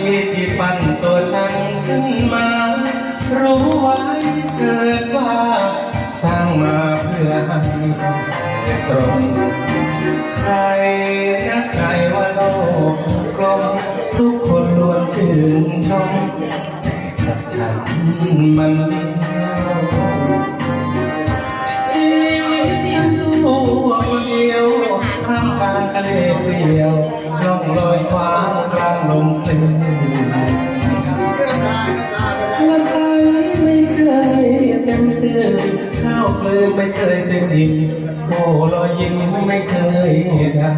ที่ปั้นตัวฉันขึ้นมา รู้ไว้เกิดว่า สร้างมาเพื่อให้ตรง ใครนะใครว่าโลกกลมทุกคนล้วนชื่นชมแต่ฉันมันไม่ ลงลมคลื่นวันไทยไม่เคยเต็มตื่นข้าวเปลือกไม่เคยเต็มอิ่มโอ้รอยยิ้มไม่เคยได้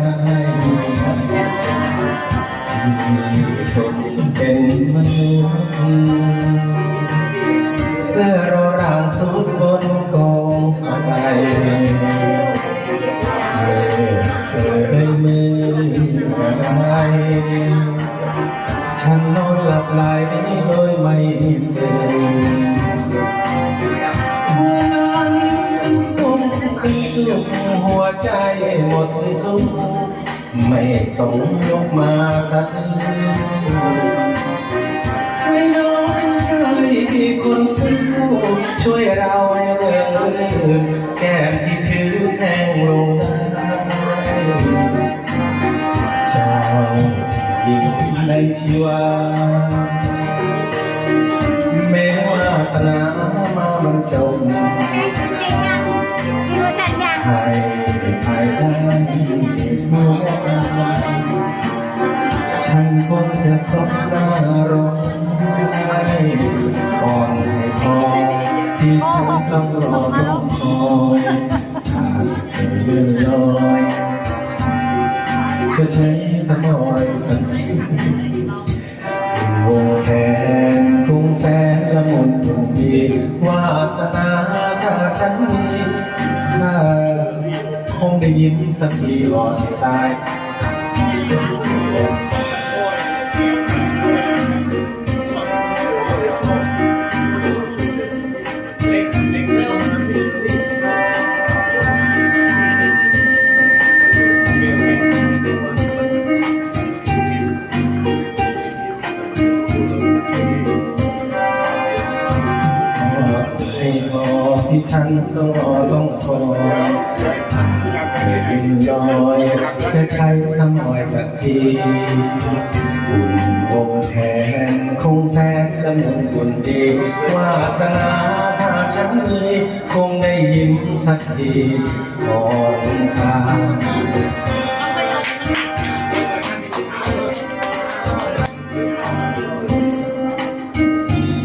ฉันนอนหลับไหลโดยไม่เห็นวันนั้นฉันคงเป็นสุขหัวใจหมดทุกข์ไม่ต้องยกมาสัก ในชีวาแม้วาสนามามันจมให้ภายใต้เมื่อวันฉันคงจะสบหน้ารอให้ก่อนให้พอที่ฉันต้องรอ วงแขนคุ้งแสนละมุนทุกทีวาสนาจากฉันมีถ้าคงได้ยิ้มสักทีก่อนตาย ที่ฉันต้องรอต้องคอยบินลอย จะใช้สมอยสักทีอุ่นวงแทนคงแสนละมุนบุญดีวาสนาถ้าฉันมีคงได้ยิ้มสักทีขอ